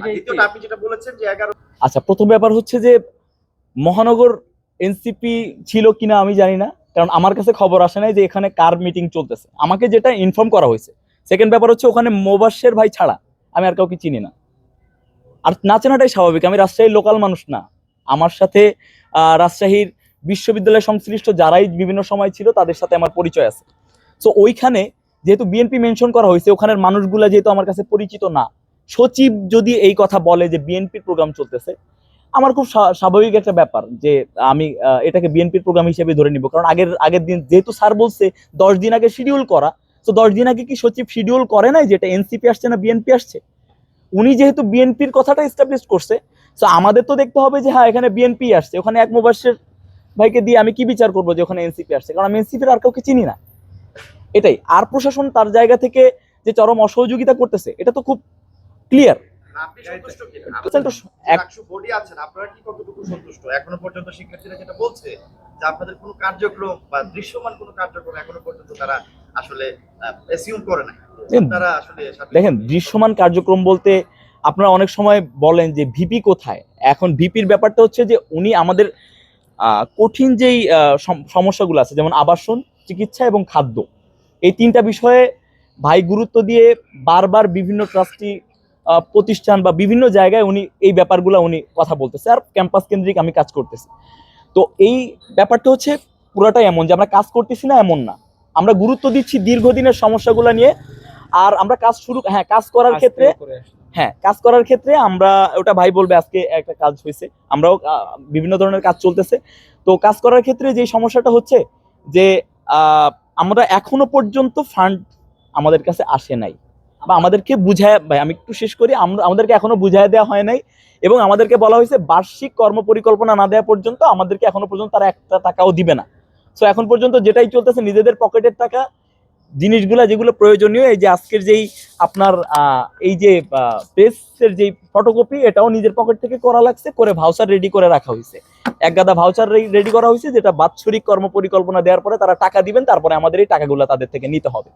দ্বিতীয়টা আপনি যেটা বলেছেন যে এগারো আচ্ছা প্রথম ব্যাপার হচ্ছে যে মহানগর এনসিপি ছিল কিনা আমি জানি না কারণ আমার কাছে খবর আসে নাই যে এখানে কার মিটিং চলতেছে। আমাকে যেটা ইনফর্ম করা হয়েছে। সেকেন্ড ব্যাপার হচ্ছে ওখানে মোবাশ্বের ভাই ছাড়া আমি আর কাউকে চিনি না। আর না চেনাটাই স্বাভাবিক আমি রাজশাহীর লোকাল মানুষ না। আমার সাথে আহ, রাজশাহীর বিশ্ববিদ্যালয় সংশ্লিষ্ট যারাই বিভিন্ন সময় ছিল তাদের সাথে আমার পরিচয় আছে। সো ওইখানে যেহেতু বিএনপি মেনশন করা হয়েছে ওখানের মানুষগুলা যেহেতু আমার কাছে পরিচিত না সচিব যদি এই কথা বলে যে বিএনপির প্রোগ্রাম চলতেছে, আমার খুব স্বা- স্বাভাবিক একটা ব্যাপার যে আমি এটাকে বিএনপির প্রোগ্রাম হিসেবে ধরে নিব। কারণ আগের আগের দিন যেহেতু স্যার বলছে দশ দিন আগে শিডিউল করা, তো দশ দিন আগে কি সচিব শিডিউল করে নাই যেটা এনসিপি আসছে না বিএনপি আসছে? উনি যেহেতু বিএনপির কথাটা এস্টাবলিশ করছে, তো আমাদের তো দেখতে হবে যে হ্যাঁ এখানে বিএনপি আসছে। ওখানে এক মুবাসের ভাইকে দিয়ে আমি কি বিচার করব যে ওখানে এনসিপি আসছে? কারণ আমি এনসিপির আর কাউকে চিনি না। এটাই। আর প্রশাসন তার জায়গা থেকে যে চরম অসহযোগিতা করতেছে, এটা তো খুব ক্লিয়ার। আপনাদের কোনো কার্যক্রম বা দৃশ্যমান কোনো কার্যক্রম এখনও পর্যন্ত তারা আসলে করে না দেখেন, তারা আসলে দেখেন দৃশ্যমান কার্যক্রম বলতে আপনারা অনেক সময় বলেন যে ভিপি কোথায়? এখন ভিপির ব্যাপারটা হচ্ছে যে উনি আমাদের কঠিন যেই সমস্যাগুলো আছে যেমন আবাসন চিকিৎসা এবং খাদ্য। এই তিনটা বিষয়ে ভাই গুরুত্ব দিয়ে বারবার বিভিন্ন ট্রাস্টি প্রতিষ্ঠান বা বিভিন্ন জায়গায় উনি এই ব্যাপারগুলো উনি কথা বলতেছে আর ক্যাম্পাস কেন্দ্রিক আমি কাজ করতেছি। তো এই ব্যাপারটা হচ্ছে পুরোটাই এমন যে আমরা কাজ করতেছি না এমন না। আমরা গুরুত্ব দিচ্ছি দীর্ঘদিনের সমস্যাগুলো নিয়ে আর আমরা কাজ শুরু হ্যাঁ কাজ করার ক্ষেত্রে হ্যাঁ কাজ করার ক্ষেত্রে আমরা ওটা ভাই বলবে আজকে একটা কাজ হয়েছে। আমরাও বিভিন্ন ধরনের কাজ চলতেছে। তো কাজ করার ক্ষেত্রে যে সমস্যাটা হচ্ছে যে আহ, আমরা এখনও পর্যন্ত ফান্ড আমাদের কাছে আসে নাই। বা আমাদেরকে বুঝায়, ভাই, আমি একটু শেষ করি আমাদেরকে এখনও বুঝায় দেওয়া হয় নাই এবং আমাদেরকে বলা হয়েছে বার্ষিক কর্ম পরিকল্পনা না দেওয়া পর্যন্ত আমাদেরকে এখনও পর্যন্ত তারা একটা টাকাও দিবে না। সো এখন পর্যন্ত যেটাই চলতেছে নিজেদের পকেটের টাকা, জিনিসগুলো যেগুলো প্রয়োজনীয়, এই যে আজকের যেই আপনার এই যে প্রেসের যেই ফটোকপি এটাও নিজের পকেট থেকে করা লাগছে, করে ভাউচার রেডি করে রাখা হয়েছে। এক গাদা ভাউচার রেডি করা হয়েছে, যেটা বাৎসরিক কর্ম পরিকল্পনা দেওয়ার পরে তারা টাকা দিবেন, তারপরে আমাদের এই টাকাগুলো তাদের থেকে নিতে হবে।